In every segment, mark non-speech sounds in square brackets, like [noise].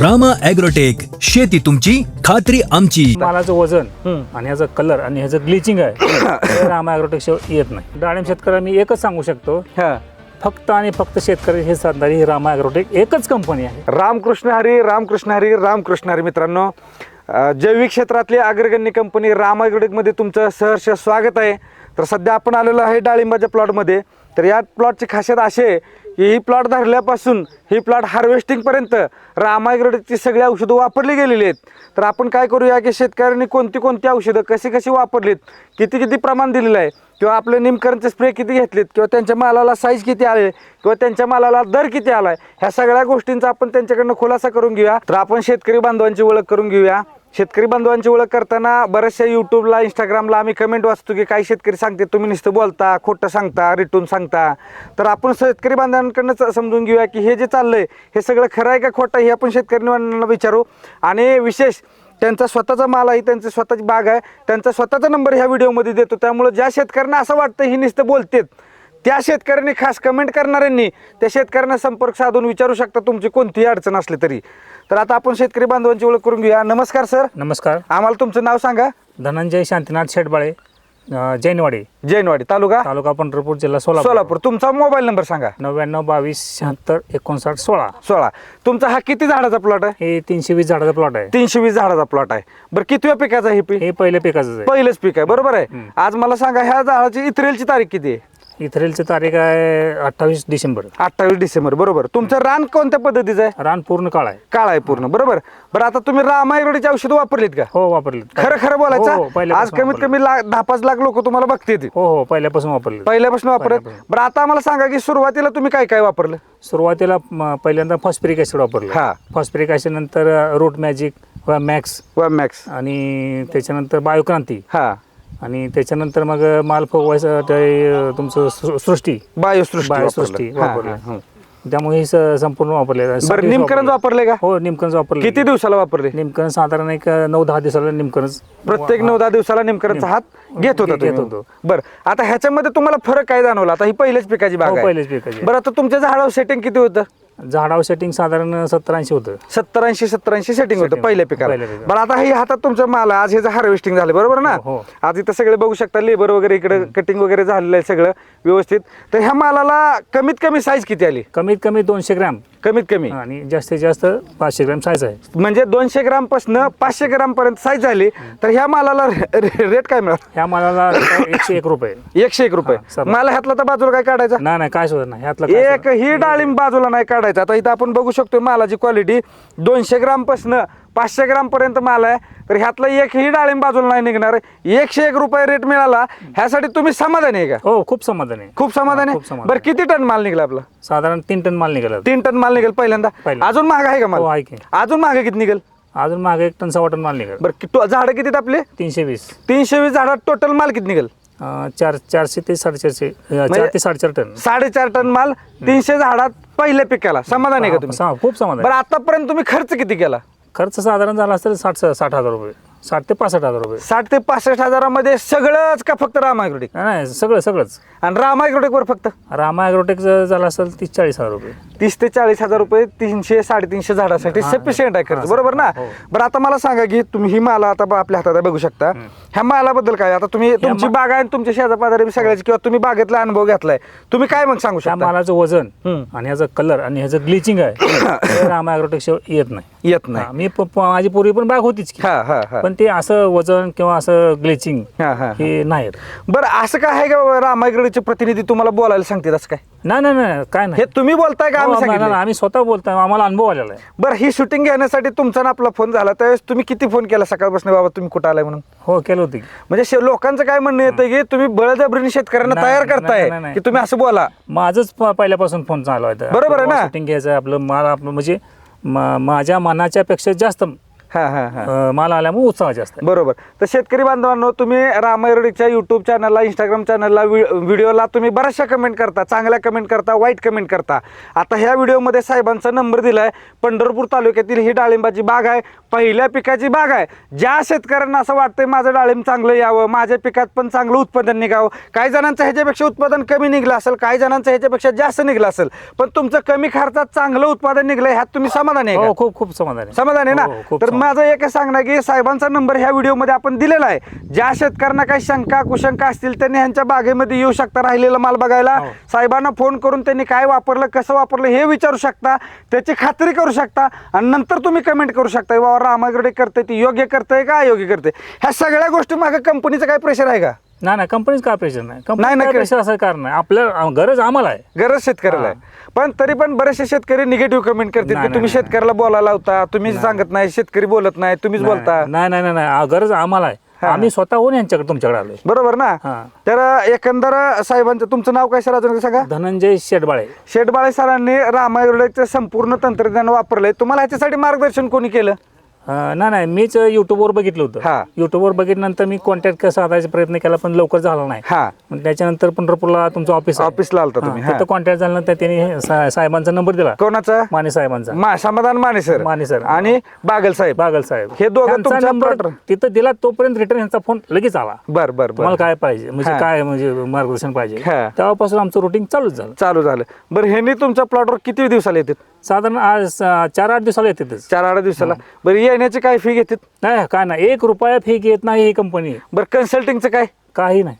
Rama agrotech शेती तुमची खात्री आमची. मालाचं वजन आणि ह्याचा कलर आणि ह्याचं ग्लिचिंग आहे रामा ॲग्रोटेकशिवाय येत नाही. डाळिंब शेतकऱ्याला मी एकच सांगू शकतो हा. फक्त आणि फक्त शेतकरी हे साधणारी ही रामा ॲग्रोटेक एकच कंपनी आहे. रामकृष्ण हरी रामकृष्ण हरी रामकृष्ण हरी मित्रांनो. अ, जैविक क्षेत्रातली अग्रगण्य कंपनी राममध्ये तुमचं सहर्ष स्वागत आहे. तर सध्या आपण आलेलो आहे डाळिंबाच्या प्लॉटमध्ये तर या प्लॉटची खासियत अशी आहे ही प्लॉट धरल्यापासून ही प्लॉट हार्वेस्टिंगपर्यंत रामायग्रडची सगळी औषधं वापरली गेलेली आहेत. तर आपण काय करूया की शेतकऱ्यांनी कोणती कोणती औषधं कशी कशी वापरलीत किती किती प्रमाण दिलेलं आहे किंवा आपले निमकरणचे स्प्रे किती घेतलेत किंवा त्यांच्या मालाला साईज किती आले किंवा त्यांच्या मालाला दर किती आलाय ह्या सगळ्या गोष्टींचा आपण त्यांच्याकडनं खुलासा करून घेऊया. तर आपण शेतकरी बांधवांची ओळख करून घेऊया. शेतकरी बांधवांची ओळख करताना बऱ्याचशा यूट्यूबला इंस्टाग्रामला आम्ही कमेंट वाचतो की काही शेतकरी सांगते तुम्ही नुसतं बोलता खोटं सांगता रिटून सांगता. तर आपण शेतकरी बांधवांकडनं समजून घेऊया की हे जे चाललं आहे हे सगळं खरं आहे का खोटं हे आपण शेतकरी बांधवांना विचारू. आणि विशेष त्यांचा स्वतःचा माल आहे त्यांची स्वतःची बाग आहे त्यांचा स्वतःचा नंबर ह्या व्हिडिओमध्ये देतो. त्यामुळे ज्या शेतकऱ्यांना असं वाटतं ही नुसतं बोलतेत त्या शेतकऱ्यांनी खास कमेंट करणाऱ्यांनी त्या शेतकऱ्यांना संपर्क साधून विचारू शकता तुमची कोणतीही अडचण असली तरी. तर आता आपण शेतकरी बांधवांची ओळख करून घेऊया. नमस्कार सर. नमस्कार. आम्हाला तुमचं नाव सांगा. धनंजय शांतीनाथ शेटबाळे अं, जैनवाडी. जैनवाडी तालुका? तालुका पंढरपूर जिल्हा सोलापूर. सोलापूर. तुमचा मोबाईल नंबर सांगा. नव्याण्णव बावीस शहात्तर एकोणसाठ सोळा. सोळा. तुमचा हा किती झाडाचा प्लॉट आहे? हे तीनशे वीस झाडाचा प्लॉट आहे. तीनशे वीस झाडाचा प्लॉट आहे. बरं कितव्या पिकाचा हे पीक हे पहिल्या पिकाचं आहे. पहिलंच पीक आहे. बरोबर आहे. आज मला सांगा ह्या झाडाची इथरेलची तारीख किती आहे? इथरेलची तारीख आहे अठ्ठावीस डिसेंबर. अठ्ठावीस डिसेंबर बरोबर. तुमचं रान कोणत्या पद्धतीचं आहे? रान पूर्ण काळ आहे. काळ आहे पूर्ण बरोबर. बरं आता तुम्ही रामायगडची औषधं वापरलीत का? हो वापरले खरं खरं हो, हो, बोलायचं आज पहिल्यापासून कमीत वापरले. कमी लाख दहा पाच लाख लोक तुम्हाला बघते हो हो पहिल्यापासून वापरले पहिल्यापासून वापरत. बरं आता आम्हाला सांगा की सुरुवातीला तुम्ही काय काय वापरलं? सुरुवातीला म, पहिल्यांदा फॉस्फरिक वापरलं. हा. फॉस्फरिक ॲसिड नंतर रूट मॅजिक वा मॅक्स. वा मॅक्स. आणि त्याच्यानंतर बायोक्रांती. हा. आणि त्याच्यानंतर मग माल फुगवायचं तुमचं सृ- सृष्टी. बायोसृष्टी बायोसृष्टी वापरलं. हा, वापरलं. हा, हा. त्यामुळे हे स- संपूर्ण वापरले. बरं निमकरंज वापरले. का? हो निमकरंज वापरले. किती दिवसाला वापरले? निमकरंज साधारण एक नऊ दहा दिवसाला निमकरंज. प्रत्येक नऊ दहा दिवसाला निमकरंजचा हात घेत होता घेत तुम्ही. होतो. बरं आता ह्याच्यामध्ये तुम्हाला फरक काय जाणवला? आता ही पहिल्याच पिकाची बाग हो, पहिल्याच पिकाची. बरं आता तुमच्या झाडावर सेटिंग किती होतं? झाडावर सेटिंग साधारण सत्तर ऐंशी होतं सत्तर ऐंशी सत्तर ऐंशी सेटिंग होतं पहिल्या. पिकाला पहिल्या पिकाला. बरं आता हे हातात तुमच्या माल आहे. आज ह्याचं हार्वेस्टिंग झालं बरोबर ना हो, हो. आज इथं सगळे बघू शकता लेबर वगैरे इकडे कटिंग वगैरे झालेलं आहे सगळं व्यवस्थित तर ह्या मालाला कमीत कमी साईज किती आली कमीत कमी दोनशे ग्रॅम कमीत कमी. आणि जास्तीत जास्त पाचशे ग्रॅम साईज आहे. म्हणजे दोनशे ग्रामपासून पाचशे ग्राम पर्यंत साईज झाली तर ह्या मालाला रेट काय मिळाला ह्या मालाला एकशे एक रुपये. एकशे एक रुपये. मला ह्यातला तर बाजूला काय काढायचा? नाही नाही काय सुद्धा नाही. ह्यातलं एक ही डाळिंब बाजूला नाही काढायचा. आता इथं आपण बघू शकतो मालाची क्वालिटी दोनशे ग्राम पासन पाचशे ग्राम पर्यंत माल आहे तर ह्यातला एक ही डाळिंब बाजूला नाही निघणार. एकशे एक रुपये रेट मिळाला ह्यासाठी तुम्ही समाधानी आहे का? हो खूप समाधान आहे. खूप समाधान? हा, खूप समाधान. बरं किती टन माल निघला आपला? साधारण तीन टन माल निघाला. तीन टन माल निघेल पहिल्यांदा. पहिल्यांदा. अजून महाग आहे का हो माल आहे की. अजून महाग किती निघेल? अजून मागे एक टन सव्वा टन माल निघाल. बरं कि- तो- झाडं किती आपले? तीनशे वीस. तीनशे वीस झाडात टोटल माल किती निघेल? अं, चार चारशे ते साडेचारशे अं, म्हणजे- चार ते साडेचार टन. साडेचार टन माल तीनशे झाडात पहिल्या पिकाला. समाधान आहे का तुम्ही? खूप समाधान. बरं. आतापर्यंत तुम्ही खर्च किती केला? खर्च साधारण झाला असेल साठ साठ हजार रुपये. साठ ते पासष्ट हजार रुपये. साठ ते पासष्ट हजारामध्ये सगळंच का फक्त रामायग्रोटिक नाही, नाही सगळं सगळंच. आणि रामायग्रोटिक वर फक्त? रामा ॲग्रोटेक झाला असेल तीस चाळीस हजार रुपये. तीस ते चाळीस हजार रुपये तीनशे साडेतीनशे झाडासाठी हा, सफिशियंट आहे खर्च हा, बरोबर ना? हो. बरं आता मला सांगा की तुम्ही ही माला आता बा- आपल्या हातात आहे, बघू शकता. ह्या मालाबद्दल काय? आता तुम्ही तुमची मा- बाग आहे आणि तुमच्या शेजा पाजारी सगळ्याची किंवा तुम्ही बागेतला अनुभव घेतलाय. तुम्ही काय मग सांगू त्या शकता? मालाचं वजन हम्म. आणि ह्याचं कलर आणि ह्याचं ग्लिचिंग आहे [coughs] रामा ॲग्रोटेक येत नाही. येत नाही. मी प- प- माझी पूर्वी पण बाग होतीच की. हा हा हा. पण ते असं वजन किंवा असं ग्लिचिंग हा हा हे. नाही. बरं असं काय आहे का रामायगडचे प्रतिनिधी तुम्हाला बोलायला सांगतात असं काय? नाही नाही नाही काय नाही. हे तुम्ही बोलताय का हो, आम्ही सांगितलं आम्ही स्वतः बोलतोय आम्हाला अनुभव आलेला आहे. बरं ही शूटिंग घेण्यासाठी तुमचा ना आपला फोन झाला त्यावेळेस तुम्ही किती फोन केला सकाळपासून? बाबा तुम्ही कुठं आलाय म्हणून? हो केलं होतं की. म्हणजे शे- लोकांचं काय म्हणणं येतं की तुम्ही बळजबरीने शेतकऱ्यांना नाही, तयार नाही, करताय नाही, नाही. की तुम्ही असं बोला. माझंच प- पहिल्यापासून फोन चालू आहे. बरोबर आहे ना? शूटिंग घ्यायचं आहे आपलं मला आपलं म्हणजे मा- माझ्या मनाच्या पेक्षा जास्त हा हा हा. अं, माल आल्यामुळे उत्साह जास्त आहे. बरोबर. तर शेतकरी बांधवांनो तुम्ही रामायरोडीच्या युट्यूब चॅनलला इंस्टाग्राम चॅनलला व्हिडिओला तुम्ही बऱ्याचशा कमेंट करता चांगल्या कमेंट करता वाईट कमेंट करता. आता ह्या व्हिडिओमध्ये साहेबांचा नंबर दिलाय पंढरपूर तालुक्यातील ही डाळिंबाची बाग आहे पहिल्या पिकाची बाग आहे. ज्या शेतकऱ्यांना असं वाटतंय माझं डाळिंब चांगलं यावं माझ्या पिकात पण चांगलं उत्पादन निघावं. काही जणांचं ह्याच्यापेक्षा उत्पादन कमी निघलं असेल काही जणांचं ह्याच्यापेक्षा जास्त निघलं असेल पण तुमचं कमी खर्चात चांगलं उत्पादन निघलं ह्यात तुम्ही समाधानी आहे हो का? खूप खूप समाधान आहे. समाधान आहे हो, ना खूप तर समाधान. माझं एक सांगणं की साहेबांचा नंबर ह्या व्हिडिओमध्ये आपण दिलेला आहे. ज्या शेतकऱ्यांना काही शंका कुशंका असतील त्यांनी ह्यांच्या बागेमध्ये येऊ शकता राहिलेला माल बघायला. हो. साहेबांना फोन करून त्यांनी काय वापरलं कसं वापरलं हे विचारू शकता त्याची खात्री करू शकता आणि नंतर तुम्ही कमेंट करू शकता बाबा रामागडे करते ती योग्य करतंय का अयोग्य करते ह्या सगळ्या गोष्टी मागे कंपनीचं काय प्रेशर आहे का? नाही नाही कंपनीच काय प्रेशर नाही नाही, कंपनी नाही, प्रेशर असं कारण नाही. आपल्या गरज आम्हाला आहे. गरज शेतकऱ्याला आहे. पण तरी पण बरेचसे शेतकरी निगेटिव्ह कमेंट करतात नाही, की तुम्ही नाही. शेतकऱ्याला बोलायला होता तुम्ही सांगत नाही शेतकरी बोलत नाही तुम्हीच बोलता. नाही नाही नाही नाही. आ- गरज आम्हाला आहे. हा. आम्ही स्वतःहून यांच्याकडे तुमच्याकडे आलोय. बरोबर ना? हा. तर एकंदर साहेबांचं तुमचं नाव काय सर अजून एकदा सांगा? धनंजय शेटबाळे. शेटबाळे सरांनी रामायरोडेचं संपूर्ण तंत्रज्ञान वापरलंय. तुम्हाला ह्याच्यासाठी मार्गदर्शन कोणी केलं? नाही नाही मीच युट्यूबवर बघितलं हा. होतं युट्यूबवर बघितल्यानंतर मी कॉन्टॅक्ट साधायचा प्रयत्न केला पण लवकर झाला नाही. हा. मग त्याच्यानंतर पंढरपूरला तुमचं ऑफिस आहे. ऑफिसला आलता हा, तुम्ही हा. तिथं कॉन्टॅक्ट झाल्यानंतर त्यांनी सा- साहेबांचा नंबर दिला. कोणाचा? माने साहेबांचा. मा समाधान माने सर. माने सर. आणि बागल साहेब. बागल साहेब. हे दोघं त्यांचा तुमच्या नंबर तिथं दिला तोपर्यंत रिटर्न यांचा फोन लगेच आला. बर बर तुम्हाला बर. काय पाहिजे? म्हणजे हा. काय म्हणजे मार्गदर्शन पाहिजे? हा. तेव्हापासून आमचं रुटीन चालूच झालं. चालू झालं. बरं ह्यांनी तुमच्या प्लॉटवर किती दिवसाला येतात? साधारण आज अं, चार आठ दिवसाला येतेच चार आठ दिवसाला. बरं येण्याची काय फी घेतात? नाही काय नाही. एक रुपया फी घेत नाही ही कंपनी बरं कन्सल्टिंगचं काय? काही नाही.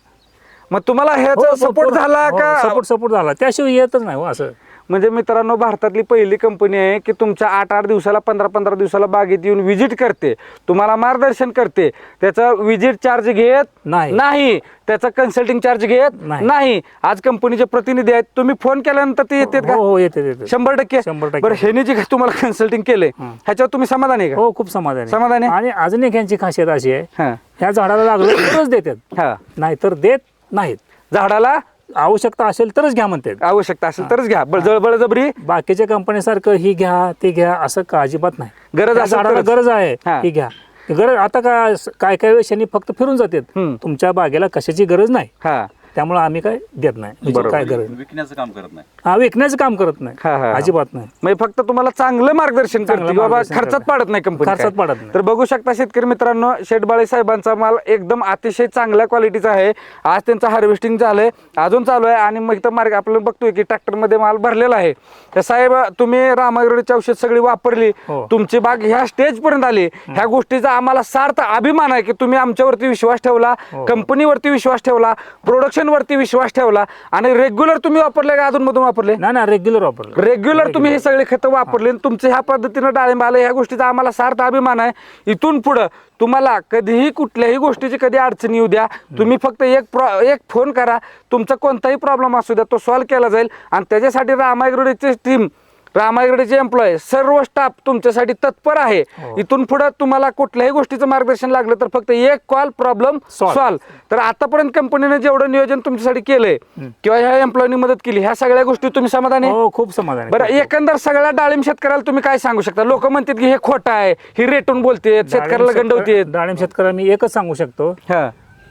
मग तुम्हाला ह्याचा सपोर्ट झाला का? सपोर्ट सपोर्ट झाला. त्याशिवाय येतच नाही हो असं. म्हणजे मित्रांनो भारतातली पहिली कंपनी आहे की तुमच्या आठ आठ दिवसाला पंधरा पंधरा दिवसाला बागेत येऊन व्हिजिट करते. तुम्हाला मार्गदर्शन करते. त्याचा व्हिजिट चार्ज घेत नाही. नाही. त्याचा कन्सल्टिंग चार्ज घेत नाही. नाही. आज कंपनीचे प्रतिनिधी आहेत. तुम्ही फोन केल्यानंतर ते येतात हो का? हो येते येते शंभर टक्के. शंभर टक्के. बरं ह्याने जे काही तुम्हाला कन्सल्टिंग केलंय ह्याच्यावर तुम्ही समाधान आहे का? हो खूप समाधान आहे. समाधान आहे? आणि अजून एक यांची खासियत अशी आहे हा. ह्या झाडाला लागलं तरच देतात. हा. नाहीतर देत नाहीत. झाडाला आवश्यकता असेल तरच घ्या म्हणतात. आवश्यकता असेल तरच घ्या. बळ- जळबळजबरी बाकीच्या कंपनीसारखं ही घ्या ते घ्या असं का अजिबात नाही. गरज त्या असेल झाडाला तरच. गरज आहे हा. ही घ्या. गरज आता काय काय काय वेळेस यांनी फक्त फिरून जातात. हम्म. तुमच्या बागेला कशाची गरज नाही. हा. त्यामुळे आम्ही काय देत नाही म्हणजे बरोबर. काय गरज विकण्याचं काम करत नाही हा विकण्याचं काम करत हा, हा, नाही हा. अजिबात नाही म्हणजे फक्त तुम्हाला चांगलं मार्गदर्शन चांगलं करते की बाबा मार्गदर्शन खर्चात करते. पाडत नाही कंपनी खर्चात काय. पाडत नाही. तर बघू शकता शेतकरी मित्रांनो शेटबाळे साहेबांचा माल एकदम अतिशय चांगल्या क्वालिटीचा आहे आज त्यांचं हार्वेस्टिंग झालंय अजून चालू आहे आणि मग इथं मार्ग आपल्याला बघतोय की ट्रॅक्टरमध्ये माल भरलेला आहे तर साहेब तुम्ही रामागडची औषध सगळी वापरली हो. तुमची बाग ह्या स्टेज पर्यंत आली ह्या गोष्टीचा आम्हाला सार्थ अभिमान आहे की तुम्ही आमच्यावरती विश्वास ठेवला हो. कंपनीवरती विश्वास ठेवला प्रोडक्शन वरती विश्वास ठेवला आणि रेग्युलर तुम्ही वापरले का अजून मधून वापरले? नाही ना रेग्युलर वापरलं. रेग्युलर तुम्ही हे सगळे खतं वापरले आणि तुमचे ह्या पद्धतीनं डाळिंब आलं ह्या गोष्टीचा आम्हाला सार्थ अभिमान आहे. इथून पुढं तुम्हाला कधीही कुठल्याही गोष्टीची कधी अडचण येऊ द्या. तुम्ही फक्त एक प्रॉ एक फोन करा. तुमचा कोणताही प्रॉब्लेम असू द्या तो सॉल्व्ह केला जाईल. आणि त्याच्यासाठी रामायगडची टीम रामायगडचे एम्प्लॉय सर्व स्टाफ तुमच्यासाठी तत्पर आहे हो. इथून पुढे तुम्हाला कुठल्याही गोष्टीचं मार्गदर्शन लागलं तर फक्त एक कॉल प्रॉब्लेम. सॉल्व्ह तर आतापर्यंत कंपनीने जेवढं नियोजन तुमच्यासाठी केलंय किंवा ह्या एम्प्लॉयनी मदत केली ह्या सगळ्या गोष्टी तुम्ही समाधानी आहे? हो खूप समाधान. बरं एकंदर सगळ्या डाळिंब शेतकऱ्याला तुम्ही काय सांगू शकता लोक म्हणतात की हे खोटं आहे ही रेटून बोलते शेतकऱ्याला गंडवते डाळिंब शेतकऱ्याला मी एकच सांगू शकतो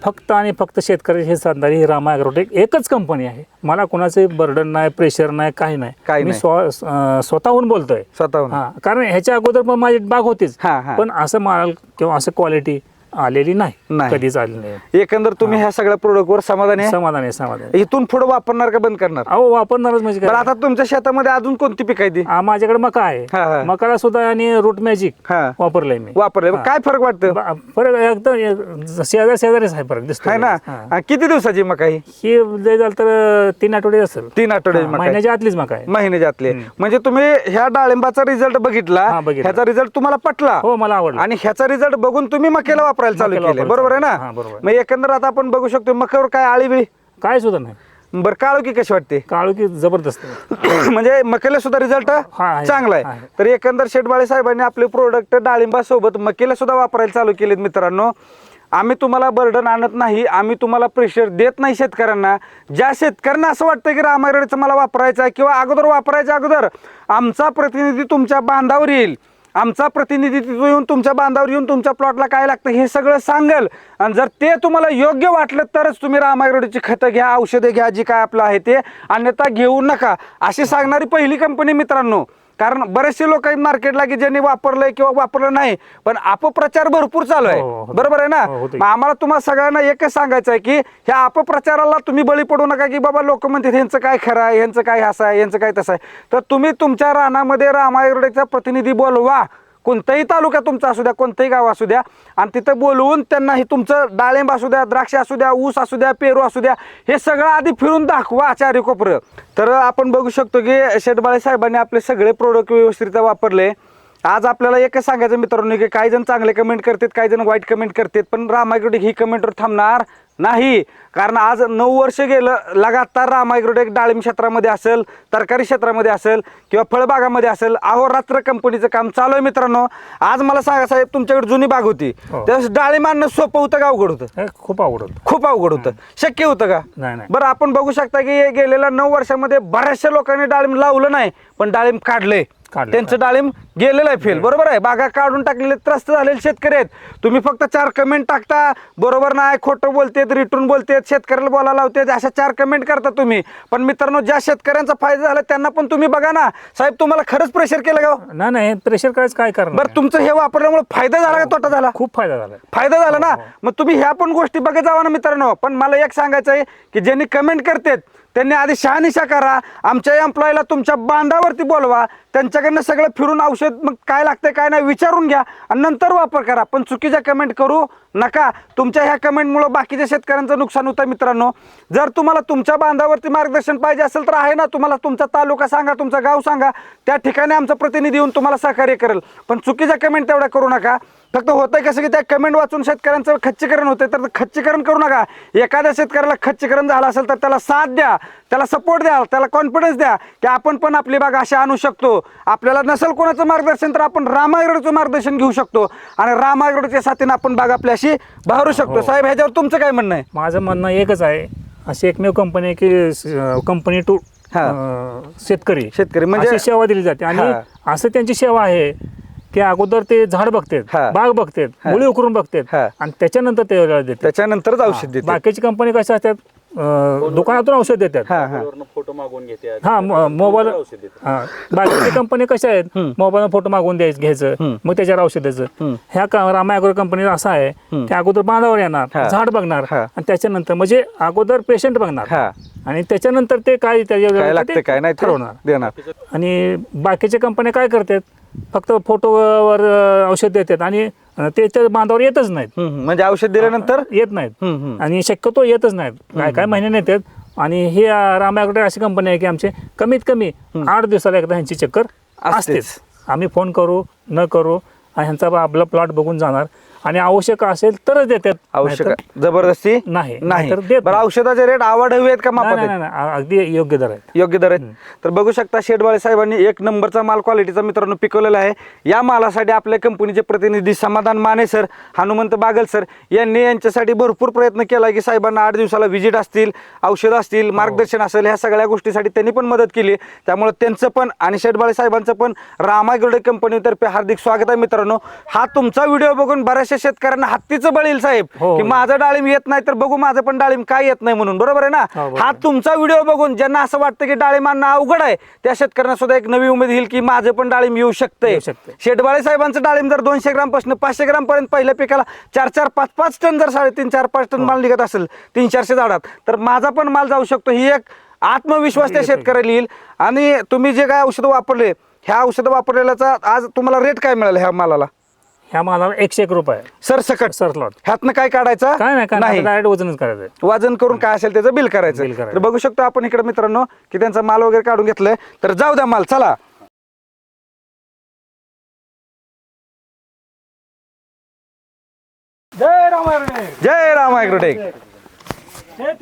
फक्त आणि फक्त शेतकरी हे साधणारी ही रामा ॲग्रोटेक एकच कंपनी आहे. मला कोणाचे बर्डन नाही प्रेशर नाही काही नाही. काही मी नाही. स्व- अं, स्वतःहून बोलतोय. स्वतःहून. हा कारण ह्याच्या अगोदर पण माझी बाग होतीच. हा, हा. पण असं माल किंवा असं क्वालिटी आलेली नाही. नाही. कधीच आली नाही. एकंदर तुम्ही ह्या सगळ्या प्रोडक्ट वर समाधानी आहे? समाधान आहे समाधान आहे. इथून पुढे वापरणार का बंद करणार? अहो वापरणारच म्हणजे बरं काय आता तुमच्या शेतामध्ये अजून कोणती पीक आहे ती? आ, माझ्याकडे मका हा, आहे. मकाला सुद्धा आणि रूट मॅजिक हा. वापरलंय मी. वापरले. काय फरक वाटतं? बा- फरक एकदम एक- शेजार शेजारीच आहे फरक दिसतो आहे ना? हा. किती दिवसाची मका ही? ही जे झालं तर तीन आठवडे असेल. तीन आठवड्याची हा, मका आहे. महिन्याच्या आतलीच मका आहे. महिन्याच्यातले म्हणजे तुम्ही ह्या डाळिंबाचा रिझल्ट बघितला हा, बघितला. ह्याचा रिझल्ट तुम्हाला पटला. हो मला आवडलं. आणि ह्याचा रिझल्ट बघून तुम्ही मकेला वापरायला चालू मक्याला केले वापरायला बरोबर आहे. हा, ना. मग एकंदर आता आपण बघू शकतो मक्यावर काय आळी बिळी काय सुद्धा नाही बरं काळू की कशी वाटते काळू की जबरदस्त आहे. [coughs] म्हणजे मकेला सुद्धा रिझल्ट आहे. चांगला आहे आहे. तर एकंदर शेटबाळे साहेबांनी आपले प्रोडक्ट डाळिंबासोबत मकेला सुद्धा वापरायला चालू केलेत मित्रांनो आम्ही तुम्हाला बर्डन आणत नाही आम्ही तुम्हाला प्रेशर देत नाही शेतकऱ्यांना ज्या शेतकऱ्यांना असं वाटतं की रामायणाचं मला वापरायचं आहे किंवा अगोदर वापरायच्या अगोदर आमचा प्रतिनिधी तुमच्या बांधावर येईल आमचा प्रतिनिधी तिथं येऊन तुमच्या बांधावर येऊन तुमच्या प्लॉटला काय लागतं हे सगळं सांगेल. आणि जर ते तुम्हाला योग्य वाटलं तरच तुम्ही रामायरोडीची खतं घ्या औषधे घ्या जी काय आपलं आहे ते अन्यथा घेऊ नका. अशी सांगणारी पहिली कंपनी मित्रांनो कारण बरेचसे लोक आहेत मार्केटला की ज्यांनी वापरलंय किंवा वापरलं नाही पण अपप्रचार भरपूर चालू हो, आहे हो. बरोबर आहे ना? हो. मग आम्हाला तुम्हाला सगळ्यांना एकच सांगायचं आहे की ह्या अपप्रचाराला तुम्ही बळी पडू नका की बाबा लोक म्हणतात ह्यांचं काय खरं आहे? ह्यांचं काय असं आहे? ह्यांचं काय तसं आहे? तर तुम्ही तुमच्या रानामध्ये रामायगडचा प्रतिनिधी बोलवा. कोणताही तालुका तुमचा असू द्या कोणतंही गाव असू द्या आणि तिथं बोलवून त्यांना हे तुमचं डाळिंब असू द्या द्राक्ष असू द्या ऊस असू द्या पेरू असू द्या हे सगळं आधी फिरून दाखवा आचार्य कोपरं. तर आपण बघू शकतो की शेटबाळे साहेबांनी आपले सगळे प्रोडक्ट व्यवस्थितरित्या वापरले. आज आपल्याला एकच सांगायचं मित्रांनो की काही जण चांगले कमेंट करतात काही जण वाईट कमेंट करतात पण रामायग्रोटेक ही कमेंटवर थांबणार नाही. कारण आज नऊ वर्ष गेलं लगातार रामायग्रोटेक डाळिंब क्षेत्रामध्ये असेल तरकारी क्षेत्रामध्ये असेल किंवा फळबागामध्ये असेल अहोरात्र कंपनीचं काम चालू आहे मित्रांनो. आज मला सांगा साहेब तुमच्याकडे जुनी बाग होती. हो. त्यावेळेस डाळिंब आणणं सोपं होतं का अवघड होतं? खूप आवडत खूप अवघड होतं. शक्य होतं का? नाही बरं आपण बघू शकता की हे गेलेल्या नऊ वर्षामध्ये बऱ्याचशा लोकांनी डाळिंब लावलं नाही पण डाळिंब काढले काढले. त्यांचं डाळिंब गेलेलं आहे फेल. बरोबर आहे. बागा काढून टाकलेले त्रस्त झालेले शेतकरी आहेत. तुम्ही फक्त चार कमेंट टाकता. बरोबर नाही खोटं बोलतेत रिटून बोलतेत शेतकऱ्याला बोलायला लावतेत. अशा चार कमेंट करता तुम्ही. पण मित्रांनो ज्या शेतकऱ्यांचा फायदा झाला त्यांना पण तुम्ही बघा ना. साहेब तुम्हाला खरंच प्रेशर केलं का हो? नाही नाही प्रेशर करायचं काय करणार बरं तुमचं हे वापरल्यामुळे फायदा झाला का तोटा झाला? खूप फायदा झाला. फायदा झाला ना? मग तुम्ही ह्या पण गोष्टी बघत जावा ना मित्रांनो. पण मला एक सांगायचं आहे की ज्यांनी कमेंट करतात त्यांनी आधी शहानिशा करा आमच्या एम्प्लॉईला तुमच्या बांधावरती बोलवा त्यांच्याकडनं सगळं फिरून औषध मग काय लागतंय काय नाही विचारून घ्या आणि नंतर वापर करा. पण चुकीच्या कमेंट करू नका. तुमच्या ह्या कमेंटमुळं बाकीच्या शेतकऱ्यांचं नुकसान होतं मित्रांनो. जर तुम्हाला तुमच्या बांधावरती मार्गदर्शन पाहिजे असेल तर आहे ना तुम्हाला तुमचा तालुका सांगा तुमचं गाव सांगा. त्या ठिकाणी आमचा प्रतिनिधी येऊन तुम्हाला सहकार्य करेल. पण चुकीच्या कमेंट तेवढ्या करू नका. फक्त होतंय कसं की त्या कमेंट वाचून शेतकऱ्यांचं खच्चीकरण होतंय. तर खच्चीकरण करू नका. एखाद्या शेतकऱ्याला खच्चीकरण झालं असेल तर त्याला साथ द्या. त्याला सपोर्ट द्या. त्याला कॉन्फिडन्स द्या की आपण पण आपली बाग अशी आणू शकतो. आपल्याला नसेल कोणाचं मार्गदर्शन तर आपण रामायगडचं मार्गदर्शन घेऊ शकतो. आणि रामायगडच्या साथीने आपण बाग आपली अशी बहरू शकतो. हो. साहेब ह्याच्यावर तुमचं काय म्हणणं आहे? माझं म्हणणं एकच आहे. अशी एकमेव कंपनी आहे की कंपनी टू हा. शेतकरी. शेतकरी म्हणजे- अशी सेवा दिली जाते. आणि हा. असं त्यांची सेवा आहे की अगोदर ते झाड बघतात हा. बाग बघतात. मुळी उकरून बघतात हा. आणि त्याच्यानंतर ते देतात. त्याच्यानंतरच औषध देते बाकीची कंपनी कशा असतात? अं, दुकानातून औषध देतात. हा हा. फोटो मागवून घेते हा म- मोबाईल हा. बाकीच्या कंपनी कशा आहेत? मोबाईल फोटो मागवून द्यायचं घ्यायचं मग त्याच्यावर औषध द्यायचं. ह्या का- रामा अॅग्रो कंपनी असं आहे की अगोदर बांधावर येणार हा. झाड बघणार हा. आणि त्याच्यानंतर म्हणजे अगोदर पेशंट बघणार. हा. आणि त्याच्यानंतर ते काय काय त्याच्यावर लागतं ते काय नाही ते ठरवणार. देणार. आणि बाकीच्या कंपन्या काय करतात? फक्त फोटोवर अं, औषध देतात आणि अं, ते त्या बांधावर येतच नाहीत. हम्म, हम्म. म्हणजे औषध दिल्यानंतर? येत नाहीत. हम्म, हम्म. आणि शक्यतो येतच नाहीत. काय काय महिन्याने येतात आणि हे रामायगडे अशी कंपनी आहे की आमचे कमीत कमी आठ दिवसाला एकदा ह्यांची चक्कर असतेच. असतेच. आम्ही फोन करू न करू आणि ह्यांचा बा- आपला प्लॉट बघून जाणार. आणि आवश्यक असेल तरच देतात. आवश्यक नाहीतर जबरदस्ती नाही नाही. नाहीतर देत बरं नाही. औषधाचे रेट आवड हवी आहेत का मापात नाही आहेत? नाही, नाही अगदी योग्य दर आहेत. योग्य दर आहेत. तर बघू शकता शेडवाळे साहेबांनी एक नंबरचा माल क्वालिटीचा मित्रांनो पिकवलेला आहे. या मालासाठी आपल्या कंपनीचे प्रतिनिधी समाधान माने सर हनुमंत बागल सर यांनी यांच्यासाठी भरपूर प्रयत्न केला की साहेबांना आठ दिवसाला व्हिजिट असतील औषध असतील मार्गदर्शन असेल ह्या सगळ्या गोष्टीसाठी त्यांनी पण मदत केली. त्यामुळे त्यांचं पण आणि शेडबाळे साहेबांचं पण रामागडे कंपनीतर्फे हार्दिक स्वागत आहे मित्रांनो. हा तुमचा व्हिडिओ बघून बऱ्याचशा शेतकऱ्यांना हत्तीचं बळ येईल साहेब हो, की हो. माझं डाळिंब येत नाही तर बघू माझं पण डाळिंब काय येत नाही म्हणून बरोबर आहे ना हो, बरोबर. हा तुमचा व्हिडिओ बघून ज्यांना असं वाटतं की डाळिंबांना अवघड आहे त्या शेतकऱ्यांना सुद्धा एक नवी उमेद येईल की माझं पण डाळिंब येऊ शकतंय येऊ शकतंय. शेटबाळे साहेबांचं डाळिंब जर दोनशे ग्रामपासून पाचशे ग्राम पर्यंत पहिल्या पिकाला चार चार पाच पाच टन जर साडेतीन चार पाच. टन माल निघत असेल तीन चारशे झाडात तर माझा पण माल जाऊ शकतो ही एक आत्मविश्वास त्या शेतकऱ्याला येईल आणि तुम्ही जे काय औषधं वापरले ह्या औषधं वापरलेल्याचा आज तुम्हाला रेट काय मिळाला ह्या मालाला ह्या मालाला एकशे एक रुपये. सरसकट सर प्लॉट ह्यातनं काय काढायचं? काय नाही काय नाही डायरेक्ट वजनच करायचं वजन करून काय असेल त्याचं बिल करायचं. बिल करायचं. तर बघू शकतो आपण इकडे मित्रांनो की त्यांचा माल वगैरे काढून घेतलाय. तर जाऊ द्या माल चला. जय रामायण जय राम ॲग्रोटेक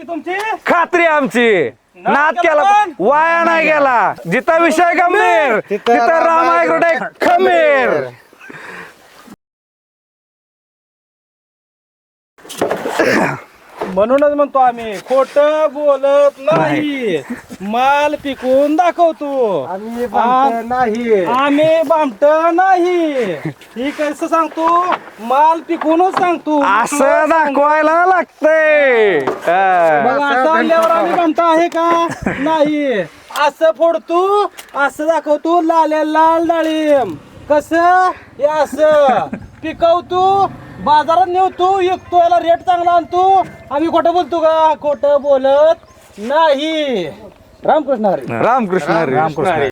तुमची? खात्री आमची. नाद केला वाया नाही गेला. जिथं विषय गंभीर तिथं राम ॲग्रोटेक खमीर म्हणूनच म्हणतो आम्ही खोट बोलत नाही. माल पिकून दाखवतो. आम्ही बामट नाही. आम्ही बामट नाही. ही कसं सांगतो? माल पिकूनच सांगतो. असं दाखवायला लागतंय. मग. असं आणल्यावर आम्ही बामट आहे का? नाही. असं फोडतो असं दाखवतो लाल्या लाल डाळिंब कसं? हे असं. पिकवतो बाजारात नेवतो विकतो याला रेट चांगला आणतो. आम्ही खोटं बोलतो का? खोटं बोलत नाही. रामकृष्ण हरी. रामकृष्ण हरी. रामकृष्ण हरी.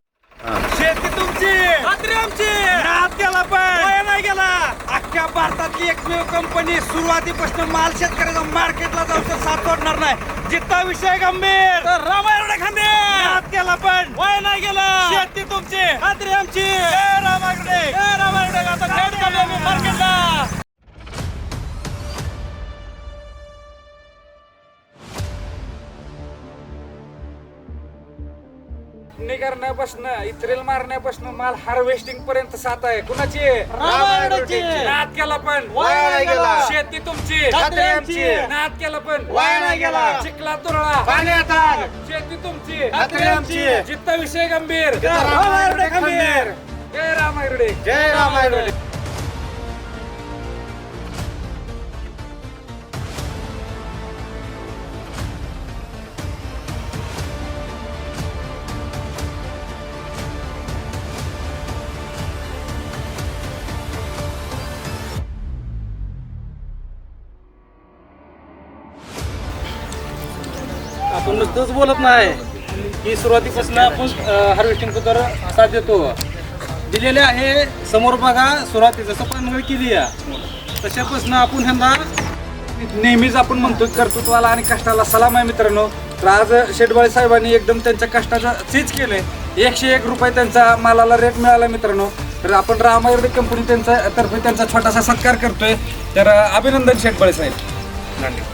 शेती तुमची. खात्री आमची. नाद गेला पण. नाही गेला अख्ख्या भारतातली एकमेव कंपनी सुरुवातीपासून माल शेतकऱ्याचा मार्केटला जाऊ तर साथ सोडणार नाही. जित्ता विषय गंभीर. तर रामायण खंबीर नाद गेला पण. वय नाही गेला शेती तुमची. खात्री आमची. जय रामाकडे जय रामाकडे आता थेट चालू आम्ही मार्केटला करण्यापासून इत्रेल मारण्यापासून माल हार्वेस्टिंग पर्यंत साथ आहे. कुणाची? रामायणाची. नाद केला पण. वाया नाही गेला. शेती तुमची. खात्री आमची. नाद केला पण. वाया नाही गेला. चिखला तुरळा. पाण्यात आग. शेती तुमची. खात्री आमची. जित्ता विषय गंभीर रामायण खंबीर जय रामायणे जय रामायण आपण नुसतंच बोलत नाही की सुरुवातीपासून आपण हार्वेस्टिंग कुदर साथ देतो. दिलेले आहे समोर बघा सुरुवाती जसं पानगळ केली तशापासून आपण ह्यांना नेहमीच आपण म्हणतो कर्तृत्वाला आणि कष्टाला सलाम आहे मित्रांनो. तर आज शेटबाळे साहेबांनी एकदम त्यांच्या कष्टाचं चीज केलंय. एकशे एक रुपये त्यांचा मालाला रेट मिळाला मित्रांनो. तर आपण रामायण कंपनी त्यांचा तर्फे त्यांचा छोटासा सत्कार करतोय. तर अभिनंदन शेटबाळे साहेब.